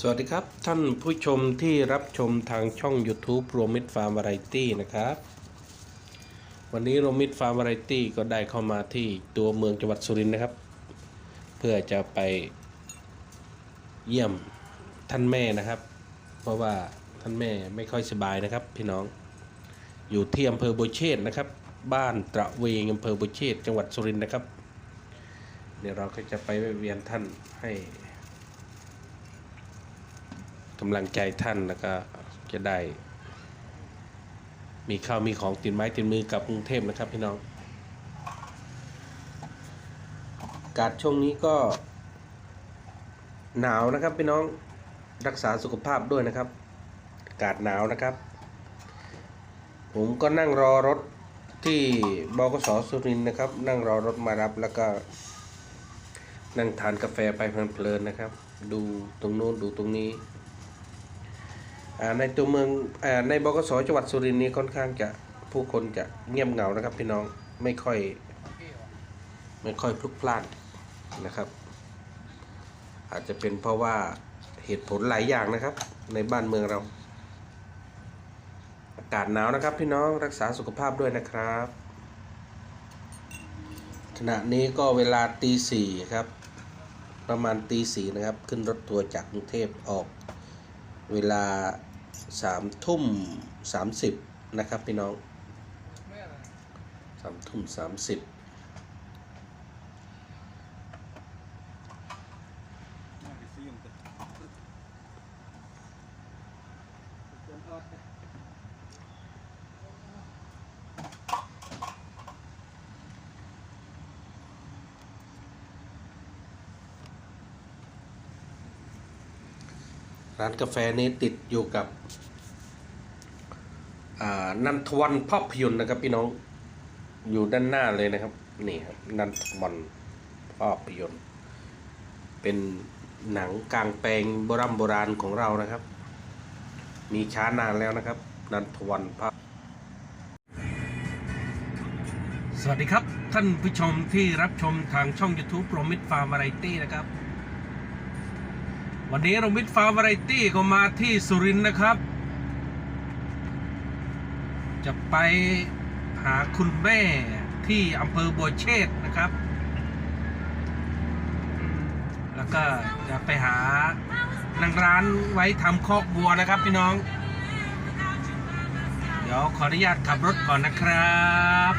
สวัสดีครับ ท่านผู้ชมที่รับชมทางช่อง YouTube โรมิดฟาร์มวาไรตี้นะครับ วันนี้โรมิดฟาร์มวาไรตี้ก็ได้เข้ามาที่ตัวเมืองจังหวัดสุรินทร์นะครับ เพื่อจะไปเยี่ยมท่านแม่นะครับ เพราะว่าท่านแม่ไม่ค่อยสบายนะครับ พี่น้องอยู่ที่อำเภอโบเชษนะครับ บ้านตระเวงอำเภอโบเชษจังหวัดสุรินทร์นะครับ เดี๋ยวเราก็จะไปเวียนท่านให้ำลังใจท่านแล้วก็จะได้ มีข้าวมีของติดไม้ติดมือกลับกรุงเทพนะครับพี่น้องอากาศช่วงนี้ก็ หนาวนะครับพี่น้องรักษาสุขภาพด้วยนะครับ อากาศหนาวนะครับ ผมก็นั่งรอรถที่บกสสุรินทร์นะครับ นั่งรอรถมารับแล้วก็ นั่งทานกาแฟไปเพลินๆนะครับ ดูตรงโน้นดูตรงนี้ ในตัวเมืองอในบกสจังหวัดสุรินทร์นี้ค่อนข้างจะผู้คนจะเงียบเหงานะครับ พี่น้องไม่ค่อยไม่ค่อยพลุกพล่านนะครับ อาจจะเป็นเพราะว่าเหตุผลหลายอย่างนะครับ ในบ้านเมืองเรา อากาศหนาวนะครับ พี่น้องรักษาสุขภาพด้วยนะครับขณะนี้ก็เวลาตีสี่ครับ ประมาณตีสี่นะครับ ขึ้นรถทัวร์จากกรุงเทพออกเวลา สามทุ่มสามสิบนะครับพี่น้องสามทุ่มสามสิบร้านกาแฟนี้ติดอยู่กับนันทวันภาพยนตร์นะครับ พี่น้องอยู่ด้านหน้าเลยนะครับ นี่ครับนันทวันภาพยนตร์ เป็นหนังกลางแปลงโบราณโบราณของเรานะครับ มีช้านานแล้วนะครับ นันทวันภาพสวัสดีครับ ท่านผู้ชมที่รับชมทางช่อง YouTube โปรมิดฟาร์ม v าไรตี้นะครับ วันนี้เรามิดฟาร์ม v าไรตี้ก็มาที่สุรินทร์นะครับ จะไปหาคุณแม่ที่อำเภอบัวเชษฐ์นะครับ แล้วก็จะไปหานางร้านไว้ทำคอกวัวนะครับพี่น้อง เดี๋ยวขออนุญาตขับรถก่อนนะครับ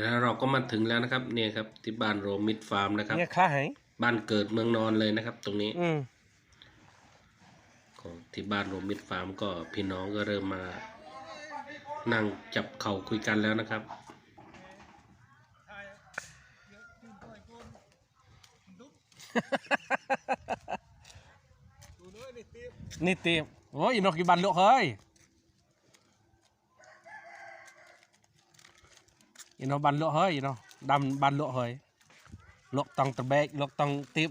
แล้วเราก็มาถึงแล้วนะครับเนี่ยครับที่บ้านโรมิดฟาร์มนะครับเนี่ยค่าไห บ้านเกิดเมืองนอนเลยนะครับ ตรงนี้อืมของที่บ้านโรมิดฟาร์มก็พี่น้องก็เริ่มมา นั่งจับเข่าคุยกันแล้วนะครับ นี่เตรียมโอ้ยนกกี่บันลูกเฮ้ยอีนกบันลูกเฮ้ยอีนกดำบันลูกเฮ้ย ลูกต้องตะเบกลูกต้องติบ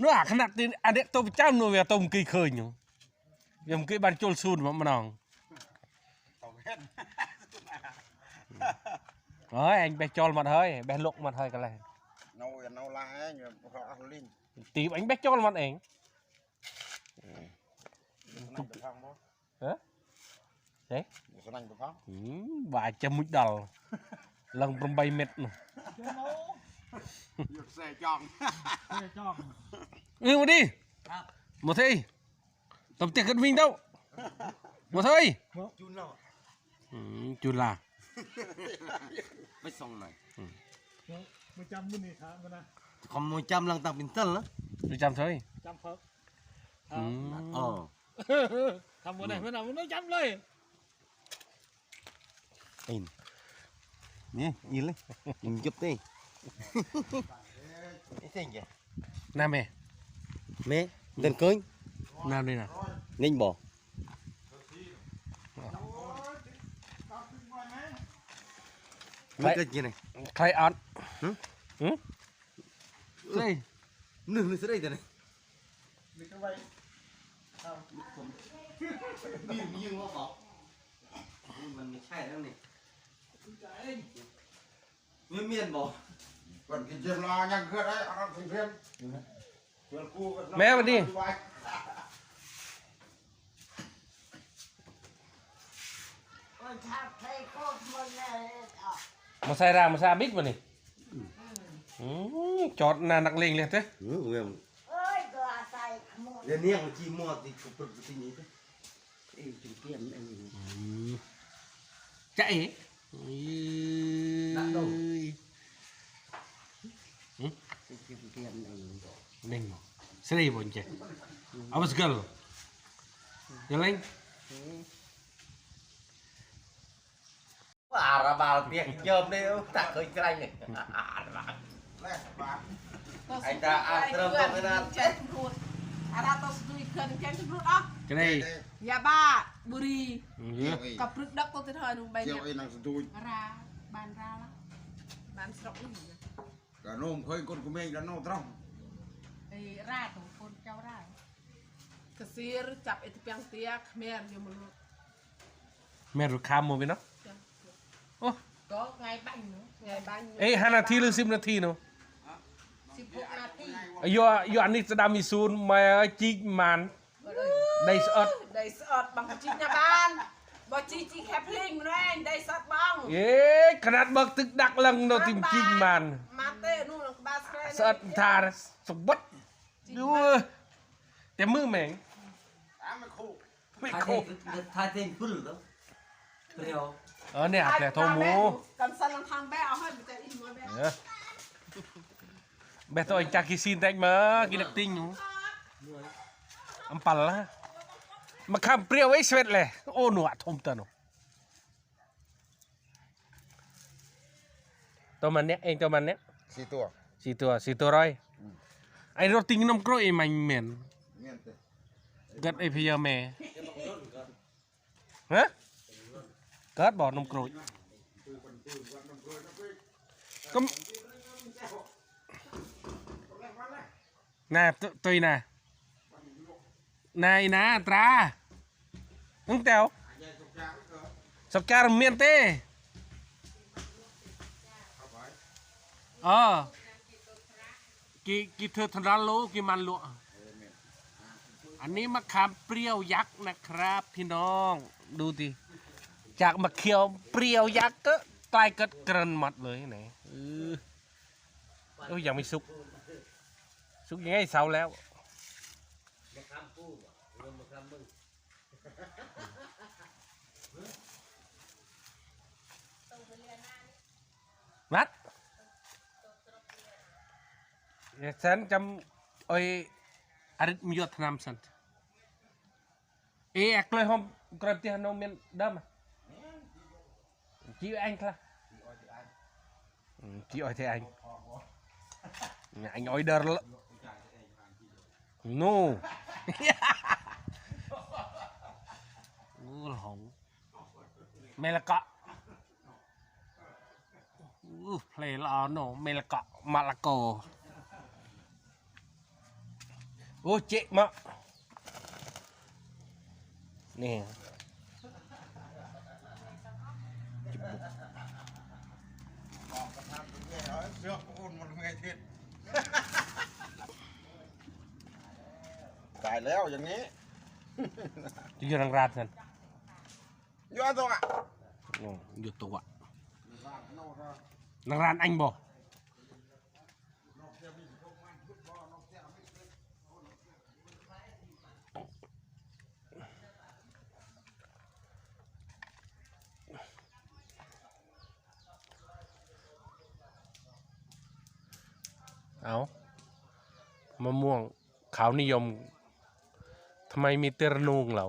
นู้อะขนาดนี้อันเนี้ยตัวเจ้าหน่วยเวียตัวมึงเคยเคยอยู่ยังมึงเคยบันโจลซูนมามาน้องเฮ้ย anh bé chôn mặt hơi bé lục mặt hơi cái này nấu nấu lá nhưng mà họ ăn linh tìm anh bé chôn mặt anh nành được không bố hả đấy sẽ nành được không หืมว่าจะมุดดอลลังปรมใบเม็ดน่ะ được xe chọn เออมาดิหมดทีตบเตะกันวิ่งเต้าหมดที chun nào อืมจุฬา mới xong này มาจำมือนี่ครับมันนะ không một trăm lần tập bình tân đó ดูจำเถอะจำเพิ่มอืม ờ ทำวันไหนมันเอามันต้องจำเลย in nè in lên in chụp đi cái gì vậy น้าแม่ mẹ tên cưới น้าด้วยนะ ninh bỏ mấy cái gì này ใครอ่อนหึหืมเฮ้ย nương lên dưới đây rồi này มันไม่ใช่ แล้วนี่ไม่เมียนบอกไป còn cái chiêm lo nhang khơi đấy ăn thành phiên Chuột cu con- Mẹ mà đi. Vai. คนทับเพลโคตรมันเลยอะมาใส่รางมาซาบิ๊กมานี่อืมจอดหนานักเลงเลยเต้ Ừ, em เอ้ยตัวอาศัยขโมย Giờ niệm một chi mua thì cũng bực cái gì thế. Ê, chừng tiền em. จะเอ๋ Đã đâu? อืม Chừng tiền em. เน่งสรีบนเจเอ ដាក់ដូងនឹងស្រីបងចេះអបស្កលយល់ទេអារបាលពីជើមនេះតាឃើញក្លាញ់នេះអារបាលអីតាអាត្រឹមទៅណាចេះអារតស្ទួយខឹងចេះខ្លួនអស់គេ ยาบ้าบุหรีเยอะ chiều ấy, กับพรึกดักตัวเธอหนุ่มใบ chiều เนี่ย ấy nàng tui ราบานราละบานสระอุ้ย cả nôm khơi con của mình đã nô trong ไอ้ราของคนเจ้ารากระซีรจับไอ้ที่เปียงเตียกเมียนอยู่มือแม่รู้คามโมไปเนาะโอ้ก็ไงบ้านเนาะไงบ้านเอ้ยห้านาทีหรือสิบนาทีเนาะสิบหกนาที อายุอายุอันนี้จะดามีซูนมาจิกมันได้สอด ได้สอดบังจีนยาบ้านบ่จีจีแคปลิงแรงได้สอดบังเอ๊ะขนาดเบิกตึกดักลังโนติมจิกมันมาเต้นู่นบาสเกสอดทาสมบัติดูแต่มือแมง Á mày khổ ไม่ Thay โค tên- thay tên full đó. Theo. เออเนี่ยแต่โทรหมูกันสันลังทางแบะเอาให้ไปแต่อินมาแบะเออแบตัวเองจากกิซีนแตกมากินนักติ้งอยู่อัมปัลละ มาคำเปรี้ยวไว้สเวตเลยโอ้หนวดทมตะหนูตัวมันเนี้ยเองตัวมันเนี้ย Xì tua สี่ตัวสี่ตัวร้อยไอ้รถติ้งน้ำกล้วยไอ้มันเหม็น Miền tây เกิดไอ้พยาแม่ฮะเกิดบ่อนมกรูดก็น่าตตุยน่ะ นายนะตราตั้งแต่สกการเมียนเต้เออกี่กี่เธอทนันโลกี่มันลวอันนี้มะขามเปรี้ยวยักษ์นะครับ พี่น้องดูดิจากมะเขียวเปรี้ยวยักษ์ก็กลายกัดกระนหมดเลยไหนเออเอ้ยยังไม่สุก สุกยังไงเสาแล้ว นัดเดี๋ยวฉันจำไอ้ Arit miyot nam sant. Eh, ek loy hom krap ti hanom men dam. Chi anh kla. Chi oi thế anh. Nhà anh oi đờ l- No. Ul hong. Melaka. Uh, play la no melaka malako. โอ้เจ๊มะนี่ Được, ôn một ngày thiệt Cài leo อย่างนี้จะอยู่รังราดสันย้อนตรงอะอ๋ออยู่ตัวรัง รานอันบ่เอามะม่วงขาวนิยมทำไมมีเตระนูงเหรอ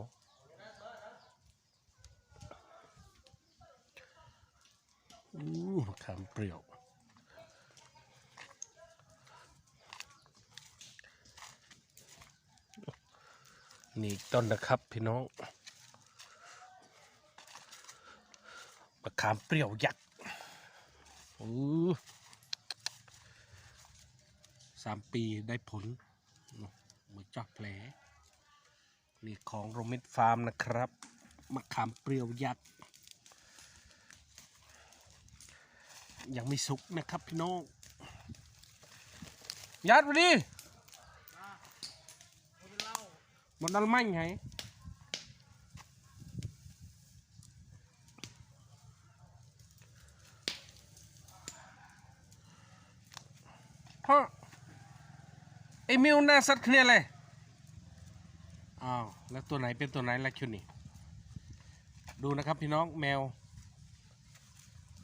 มะขามเปรี้ยว นี่อีก ต้นนะครับ พี่น้องมะขามเปรี้ยวยักษ์สามปีได้ผลเหมือจับแผลนี่ของโรมิดฟาร์มนะครับมะขามเปรี้ยวยักษ์ยังไม่สุกนะครับพี่น้องยัดไปดิ หมดดัลมั่งไงฮะไอมิวน่าสัตว์เนี่ยเลยอ้าวแล้วตัวไหนเป็นตัวไหนล่ะคิวนี่ดูนะครับพี่น้องแมว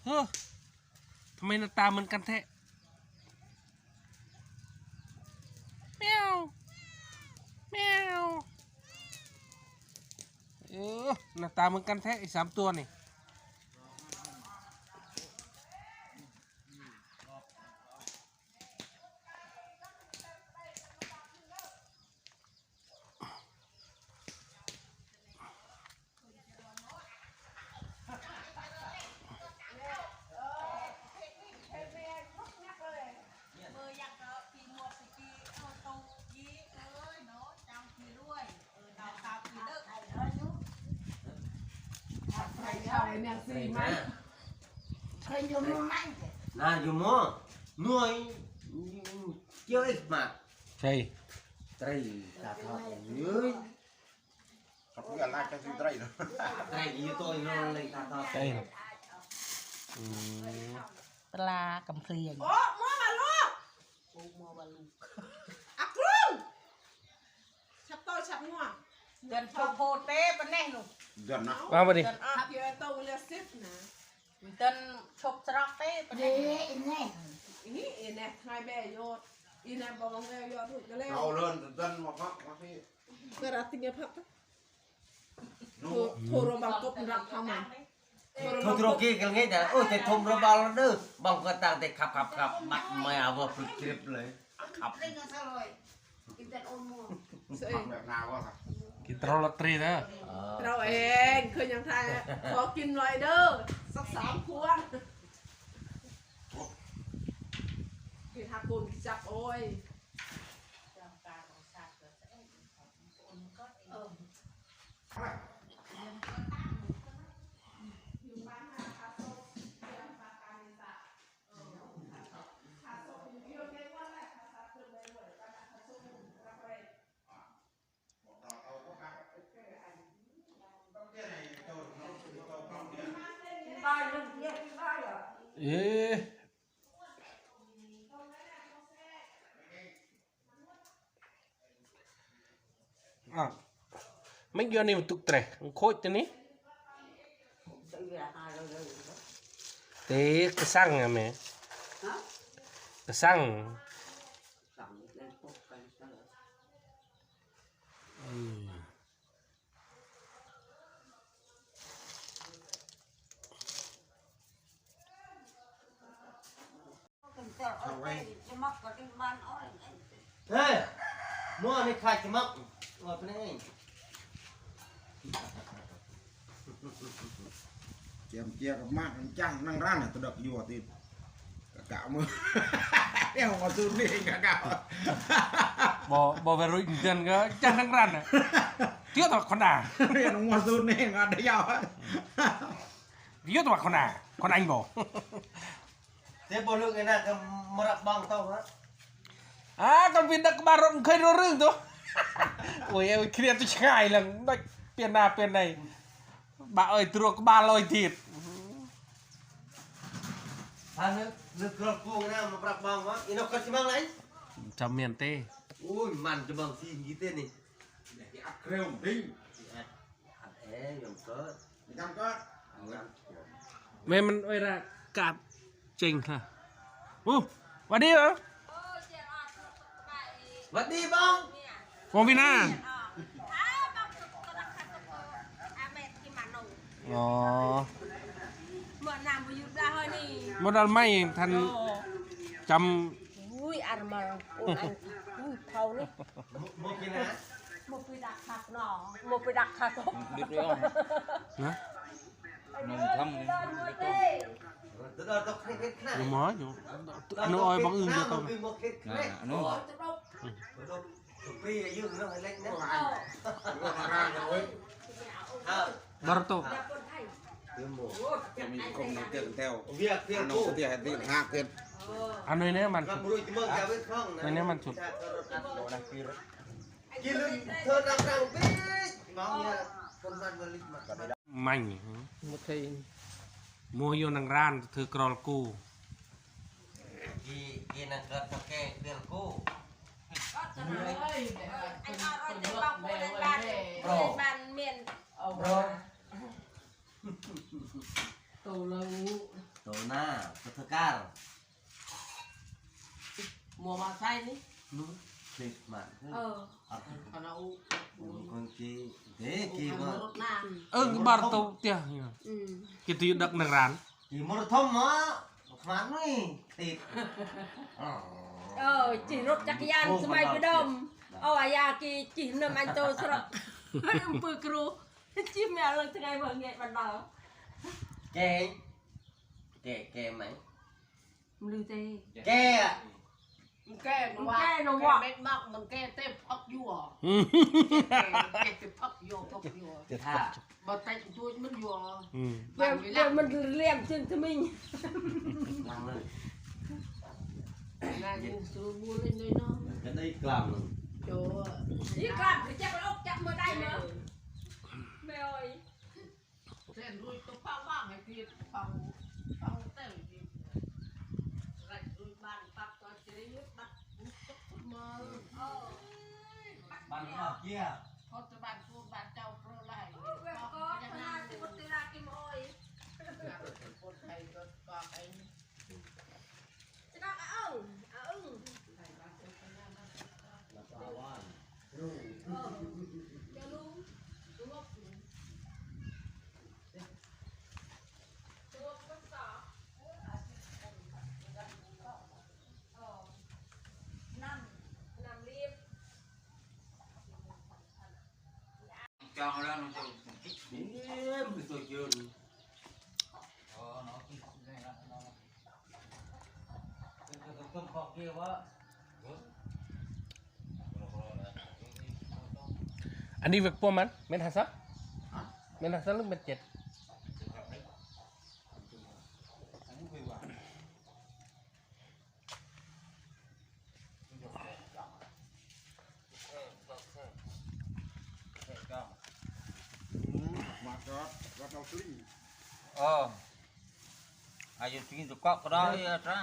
เฮ้อทำไมหน้าตาเหมือนกันแท้ แมวแมว เออหน้าตาเหมือนกันแท้อีกสามตัวนี่ เอาไอ้เนี่ยสี่ไหมเคยอยู่มั้งมั้ง Nah, cuma nuai chưa ít mà ใช่ trai ta thọ ơi เขาพูดอะไรกันสิไตรเนาะ trai như tôi nó lên ta thọ ใช่อืมปลากำ เพลียงโอ้มัวมาลูกอักลุงชับโตชับงัวเดินโชว์โพเต้ปะแน่หนูเดือนนะมามาดิเดินอะชับเยอะโตเรียสิบนะเดินชกสระเต้ปะแน่นี่เอ็นเนี่ยทายแม่ยอดอีเนี่ยบอกว่าแม่ยอดถูกก็แล้วเอาเลื่อนเดินมาพักมาที่กระติงเงี้ยพักนู่โทรโทรบังกบรับทำไม thôi thôi kia cái nghe đã ôi thầy thùng rồi bao nó đưa bằng cái tàng thầy khập khập khập bắt mèo vào phịch kịp lấy khập เอ้ยแบบนาวะครับ กินตรอลอตเตอรีนะ Ờ. เราเองเคยยังทายขอกินหน่อยเด้อสักสามขวดพี่ทักกุลจับโอ้ยเอ๊ะอะไม่ยอนี่มันตุกเตะมันโคตรตัวนี้เตะกระสังอะแม่กระสังอืม Ê, mua này khai cái mắc ngồi bên đây เจียมเจียกับมากจังนั่งร้านน่ะตะดอกอยู่ติกะกะมือเอ้ามาซูนี่กะกะบอบอไปรู้อีกเดือนก็จังทั้งรันอะเที่ยวตัวคนด่าเรียนมาซูนี่งานได้ยาวเที่ยวตัวคนด่าคนอังบ ទេបើលោកឯណាក៏មករាប់បងទៅហ៎អាក៏វាដឹកក្បាលរត់មិនឃើញរឿងទៅអូយអើយគ្រាទៅឆ្ងាយឡើងដូចពីណាពីណីបាក់អើយទ្រោះក្បាលលយទៀតហើយលើក្រោះគួងណាមកប្រាប់បងមកអីនោះគាត់ស្មងឡើយចាំមានទេអូយមិនច្បងស៊ីយីទេនេះគេអាក់ក្រែវមិនទិញអេខ្ញុំកើតខ្ញុំកើតមែនមិនអីរ៉ាកាប់ เวลากราบจริงค่ะอู้หวันดีเหรอ Vật đi bông วงพี่หน้าอ๋อเมื่อนำไปยุดได้เฮ้ยนี่มดดัลไม่ทันจอุ้ยอันมาอุ้ยอันอุ้ยเขานี่ Một cái ná หมดไปดักขัดหนอหมดไปดักขัดก็ำนะนมทำ นี่ Từ đó tao khét khét อ khét ยู่หมออยู่อันนู้นออยบังอึ้งเดียวกัน Một khét khét Tụi bi là dương nó phải lên đó ว่าร้านเลย Ờ บาร์โต Ui, จะมีคมในเตียงเต้วเวียกเพียอังนกูนู้นเตียงตีห้าเกินอันนี้เนี่ยมันกับรู้จะมึงจะเป็นคล่องนะอันนี้มันสุดกินลืมเธอดังดังปี๊ดมองเนี่ยคนมันมันลิบมันไม่ได้ไม่หมดที มัวอยู่นังร้านถือกรอลกูกีกีนังเกิดตะแกงเดือนกูก็จะเลยไอ้นอรถจะบอกคนในบ้านบ้านเมียนรอตูเลยโตหน้าพัฒการมัวมาใส่นี่ chết mà ờ còn nó u con chi thế chi mà ừ cái bàn tàu tiền cái tuy đặc nặng rán chỉ một thông mà khoan mới thịt ờ chỉ rốt chắc gian sao mày cái đom ờ à ya kì chỉ nằm anh tôi sợ hơi um bự cru chứ mẹ lần thứ ngày vừa nghe bàn đó kê kê kê mày lưu tê kê à ติดเออจีรถจักรยานสมัยประดมเอาอายากีจีนมันโตสระปือกรูจิ้มแมวเลยทั้งไงเบิ่งเงี้ยมันดอแกแกแกไหมมันลือเต้แกอะแก้หนูว่าแก้หนูว่าเม็ดมากมันแก้เต้พักยั่วแก้เต้พักยั่วพักยั่วถ้าบ่แต่งตัวมันยั่วอืมเดี๋ยวเดี๋ยวมันเลี่ยมจึงทมิงลังเลยงานยิงสูบูเลยน้อยน้องจะได้กลามหนึ่งโจนี่กลับไปจับแล้วจับมือได้เนอะไม่เอ้ยเส้นรุยตัวเป้าว่างไอ้พี่เป้าเป้าเต้ยพี่ไรรุยบ้านปักตัวเฉยยึดบัดมา บ้านนอกเกี้ย เขาจะบ้านพูดบ้านเจ้าเพราะไร เว็บก็ขนาดที่มันตีรากิมโอ้ย คนไทยก็บอกไอ้ จะนักเอาเอาอึ้งจะรู้รู้ว่าตัวก็สอบนั่นนั่นรีบ อันนี้วิวกบประเนาะก็ต้องขอเกี่ยวว่าอันนี้เวกพวกมันเม็ดหัสซับเม็ดหัสซับหรือเม็ดเจ็ด มาก็ก็ต้องซื้อ ờ ai dùng tiền tụi có cái đó đi ra nè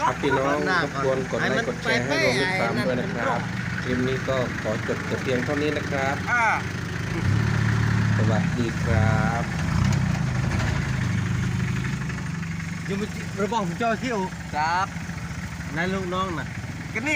ครับพี่น้องรบกวนกดไลค์กดแชร์ให้รวมมิตรฟาร์มด้วยนะครับคลิปนี้ก็ขอจบแต่เพียงเท่านี้นะครับสวัสดีครับ dùng một ระบองผมเจ้าเที่ยวครับนายลูกน้องน่ะ